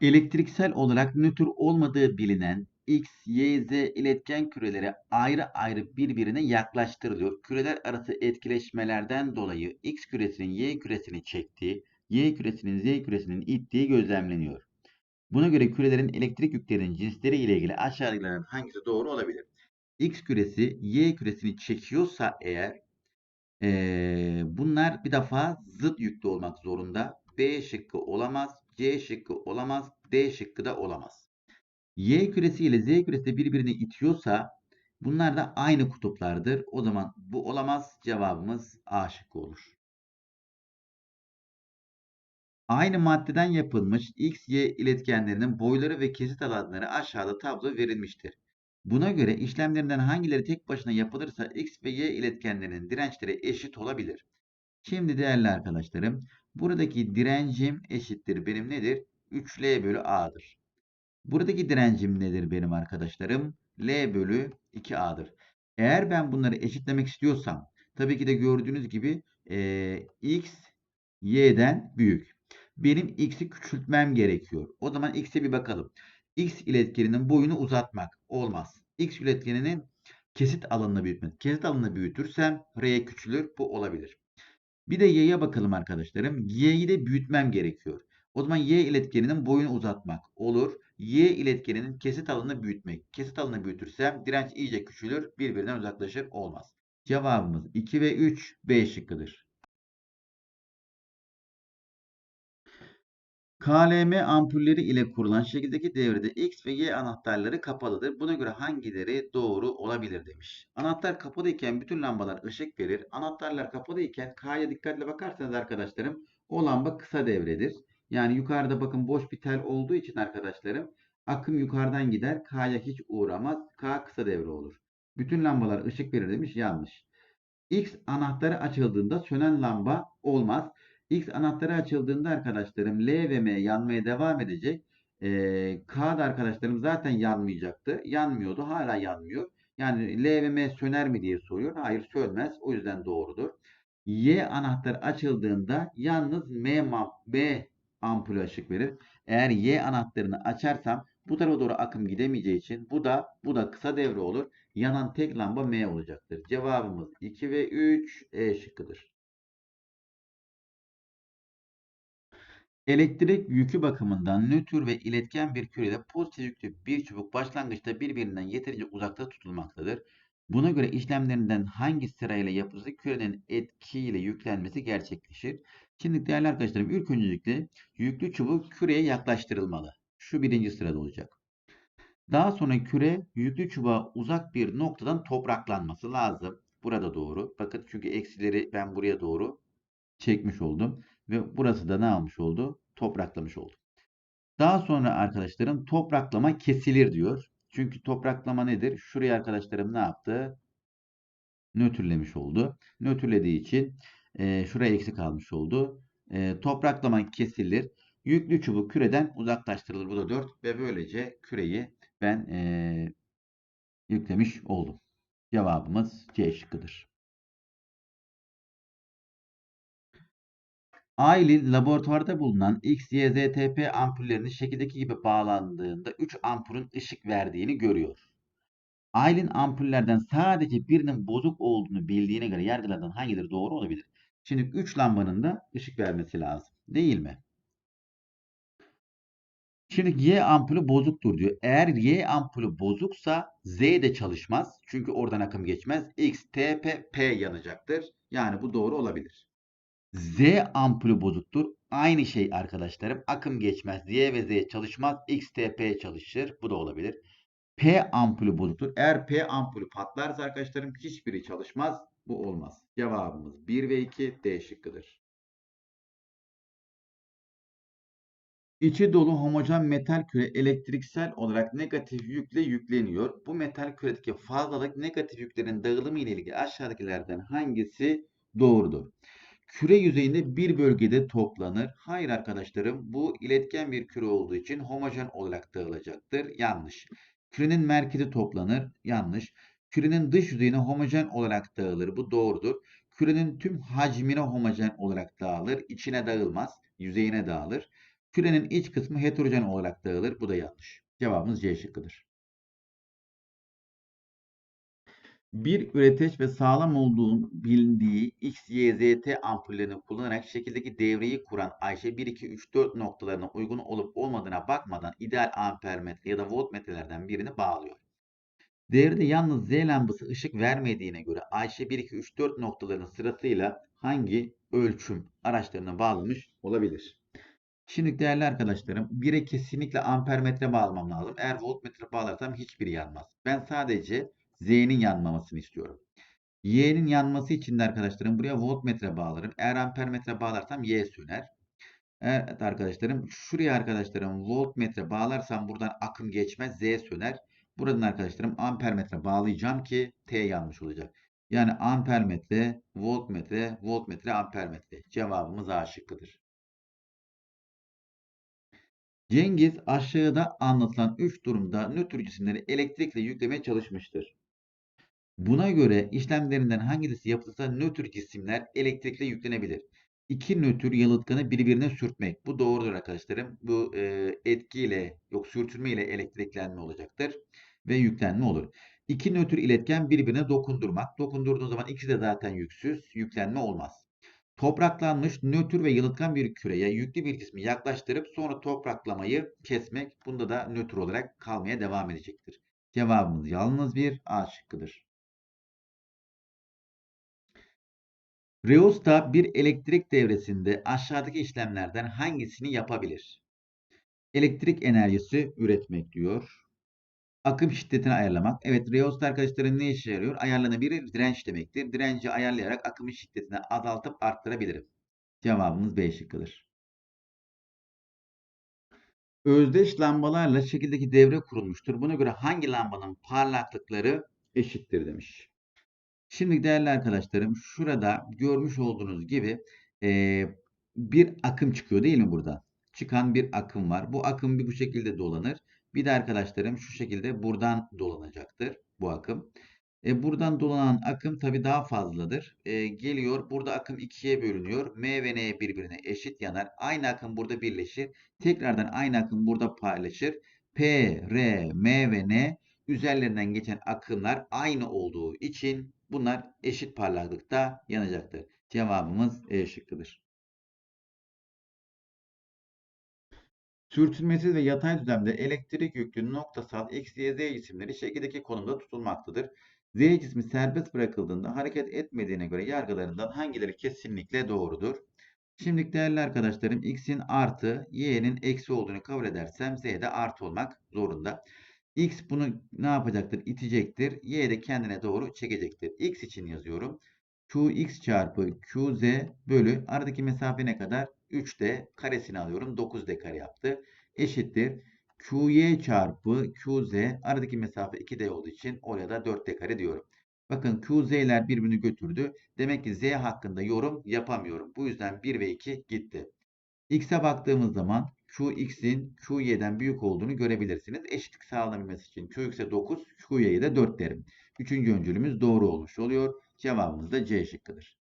Elektriksel olarak nötr olmadığı bilinen X, Y, Z iletken küreleri ayrı ayrı birbirine yaklaştırılıyor. Küreler arası etkileşmelerden dolayı X küresinin Y küresini çektiği, Y küresinin Z küresinin ittiği gözlemleniyor. Buna göre kürelerin elektrik yüklerinin cinsleri ile ilgili aşağıdakilerden hangisi doğru olabilir? X küresi Y küresini çekiyorsa eğer ee, bunlar bir defa zıt yüklü olmak zorunda. B şıkkı olamaz, C şıkkı olamaz, D şıkkı da olamaz. Y küresi ile Z küresi birbirini itiyorsa bunlar da aynı kutuplardır. O zaman bu olamaz. Cevabımız A şıkkı olur. Aynı maddeden yapılmış X, Y iletkenlerinin boyları ve kesit alanları aşağıda tablo verilmiştir. Buna göre işlemlerinden hangileri tek başına yapılırsa X ve Y iletkenlerinin dirençleri eşit olabilir. Şimdi değerli arkadaşlarım, buradaki direncim eşittir benim nedir? 3L bölü A'dır. Buradaki direncim nedir benim arkadaşlarım? L bölü 2A'dır. Eğer ben bunları eşitlemek istiyorsam, tabii ki de gördüğünüz gibi e, X, Y'den büyük. Benim X'i küçültmem gerekiyor. O zaman X'e bir bakalım. X iletkeninin boyunu uzatmak olmaz. X iletkeninin kesit alanını büyütmek. Kesit alanını büyütürsem R küçülür. Bu olabilir. Bir de Y'ye bakalım arkadaşlarım. Y'yi de büyütmem gerekiyor. O zaman Y iletkeninin boyunu uzatmak olur. Y iletkeninin kesit alanını büyütmek. Kesit alanını büyütürsem direnç iyice küçülür. Birbirinden uzaklaşır. Olmaz. Cevabımız 2 ve 3 B şıkkıdır. KLM ampulleri ile kurulan şekildeki devrede X ve Y anahtarları kapalıdır. Buna göre hangileri doğru olabilir demiş. Anahtar kapalıyken bütün lambalar ışık verir. Anahtarlar kapalıyken K'ya dikkatle bakarsanız arkadaşlarım o lamba kısa devredir. Yani yukarıda bakın boş bir tel olduğu için arkadaşlarım akım yukarıdan gider. K'ya hiç uğramaz. K kısa devre olur. Bütün lambalar ışık verir demiş. Yanlış. X anahtarı açıldığında sönen lamba olmaz. X anahtarı açıldığında arkadaşlarım L ve M yanmaya devam edecek. Ee, K da arkadaşlarım zaten yanmayacaktı. Yanmıyordu. Hala yanmıyor. Yani L ve M söner mi diye soruyor. Hayır sönmez. O yüzden doğrudur. Y anahtarı açıldığında yalnız M, M ampulü ışık verir. Eğer Y anahtarını açarsam bu tarafa doğru akım gidemeyeceği için bu da bu da kısa devre olur. Yanan tek lamba M olacaktır. Cevabımız 2 ve 3 E şıkkıdır. Elektrik yükü bakımından nötr ve iletken bir kürede pozitif yüklü bir çubuk başlangıçta birbirinden yeterince uzakta tutulmaktadır. Buna göre işlemlerinden hangi sırayla yapılırsa kürenin etkiyle yüklenmesi gerçekleşir. Şimdi değerli arkadaşlarım ilk öncelikle yüklü çubuk küreye yaklaştırılmalı. Şu birinci sırada olacak. Daha sonra küre yüklü çubuğa uzak bir noktadan topraklanması lazım. Burada doğru. Bakın çünkü eksileri ben buraya doğru çekmiş oldum. Ve burası da ne almış oldu? Topraklamış oldu. Daha sonra arkadaşlarım topraklama kesilir diyor. Çünkü topraklama nedir? Şuraya arkadaşlarım ne yaptı? Nötrlemiş oldu. Nötrlediği için e, şuraya eksik kalmış oldu. E, topraklama kesilir. Yüklü çubuk küreden uzaklaştırılır. Bu da 4 ve böylece küreyi ben e, yüklemiş oldum. Cevabımız C şıkkıdır. Aylin laboratuvarda bulunan XYZTP ampullerinin şekildeki gibi bağlandığında 3 ampulün ışık verdiğini görüyor. Aylin ampullerden sadece birinin bozuk olduğunu bildiğine göre yargılardan hangileri doğru olabilir? Şimdi 3 lambanın da ışık vermesi lazım. Değil mi? Şimdi Y ampulü bozuktur diyor. Eğer Y ampulü bozuksa Z de çalışmaz. Çünkü oradan akım geçmez. X, T, P, P yanacaktır. Yani bu doğru olabilir. Z ampulü bozuktur. Aynı şey arkadaşlarım. Akım geçmez. Y ve Z çalışmaz. X, T, P çalışır. Bu da olabilir. P ampulü bozuktur. Eğer P ampulü patlarsa arkadaşlarım hiçbiri çalışmaz. Bu olmaz. Cevabımız 1 ve 2 D şıkkıdır. İçi dolu homojen metal küre elektriksel olarak negatif yükle yükleniyor. Bu metal küredeki fazlalık negatif yüklerin dağılımı ile ilgili aşağıdakilerden hangisi doğrudur? Küre yüzeyinde bir bölgede toplanır. Hayır arkadaşlarım bu iletken bir küre olduğu için homojen olarak dağılacaktır. Yanlış. Kürenin merkezi toplanır. Yanlış. Kürenin dış yüzeyine homojen olarak dağılır. Bu doğrudur. Kürenin tüm hacmine homojen olarak dağılır. İçine dağılmaz. Yüzeyine dağılır. Kürenin iç kısmı heterojen olarak dağılır. Bu da yanlış. Cevabımız C şıkkıdır. Bir üreteç ve sağlam olduğunu bildiği X, Y, Z, T ampullerini kullanarak şekildeki devreyi kuran Ayşe 1, 2, 3, 4 noktalarına uygun olup olmadığına bakmadan ideal ampermetre ya da voltmetrelerden birini bağlıyor. Devrede yalnız Z lambası ışık vermediğine göre Ayşe 1, 2, 3, 4 noktalarının sırasıyla hangi ölçüm araçlarına bağlamış olabilir? Şimdi değerli arkadaşlarım 1'e kesinlikle ampermetre bağlamam lazım. Eğer voltmetre bağlarsam hiçbiri yanmaz. Ben sadece Z'nin yanmamasını istiyorum. Y'nin yanması için de arkadaşlarım buraya voltmetre bağlarım. Eğer ampermetre bağlarsam Y söner. Evet arkadaşlarım şuraya arkadaşlarım voltmetre bağlarsam buradan akım geçmez Z söner. Buradan arkadaşlarım ampermetre bağlayacağım ki T yanlış olacak. Yani ampermetre, voltmetre, voltmetre, ampermetre. Cevabımız A şıkkıdır. Cengiz aşağıda anlatılan 3 durumda nötr cisimleri elektrikle yüklemeye çalışmıştır. Buna göre işlemlerinden hangisi yapılırsa nötr cisimler elektrikle yüklenebilir. İki nötr yalıtkanı birbirine sürtmek. Bu doğrudur arkadaşlarım. Bu e, etkiyle yok sürtünme ile elektriklenme olacaktır. Ve yüklenme olur. İki nötr iletken birbirine dokundurmak. Dokundurduğun zaman ikisi de zaten yüksüz. Yüklenme olmaz. Topraklanmış nötr ve yalıtkan bir küreye yüklü bir cismi yaklaştırıp sonra topraklamayı kesmek. Bunda da nötr olarak kalmaya devam edecektir. Cevabımız yalnız bir A şıkkıdır. Reosta bir elektrik devresinde aşağıdaki işlemlerden hangisini yapabilir? Elektrik enerjisi üretmek diyor. Akım şiddetini ayarlamak. Evet reosta arkadaşların ne işe yarıyor? Ayarlanabilir direnç demektir. Direnci ayarlayarak akımın şiddetini azaltıp arttırabilirim. Cevabımız B şıkkıdır. Özdeş lambalarla şekildeki devre kurulmuştur. Buna göre hangi lambanın parlaklıkları eşittir demiş. Şimdi değerli arkadaşlarım şurada görmüş olduğunuz gibi e, bir akım çıkıyor değil mi burada? Çıkan bir akım var. Bu akım bir bu şekilde dolanır. Bir de arkadaşlarım şu şekilde buradan dolanacaktır bu akım. E, buradan dolanan akım tabii daha fazladır. E, geliyor burada akım ikiye bölünüyor. M ve N birbirine eşit yanar. Aynı akım burada birleşir. Tekrardan aynı akım burada paylaşır. P, R, M ve N üzerlerinden geçen akımlar aynı olduğu için bunlar eşit parlaklıkta yanacaktır. Cevabımız E şıkkıdır. Sürtünmesiz ve yatay düzlemde elektrik yüklü noktasal X, Y, Z cisimleri şekildeki konumda tutulmaktadır. Z cismi serbest bırakıldığında hareket etmediğine göre yargılarından hangileri kesinlikle doğrudur? Şimdi değerli arkadaşlarım X'in artı, Y'nin eksi olduğunu kabul edersem Z de artı olmak zorunda. X bunu ne yapacaktır? İtecektir. Y de kendine doğru çekecektir. X için yazıyorum. Qx çarpı Qz bölü aradaki mesafe ne kadar? 3D karesini alıyorum. 9D kare yaptı. Eşittir. Qy çarpı Qz aradaki mesafe 2D olduğu için oraya da 4D kare diyorum. Bakın Qz'ler birbirini götürdü. Demek ki Z hakkında yorum yapamıyorum. Bu yüzden 1 ve 2 gitti. X'e baktığımız zaman Qx'in Qy'den büyük olduğunu görebilirsiniz. Eşitlik sağlanabilmesi için Qx'e 9, Qy'ye de 4 derim. Üçüncü öncülümüz doğru olmuş oluyor. Cevabımız da C şıkkıdır.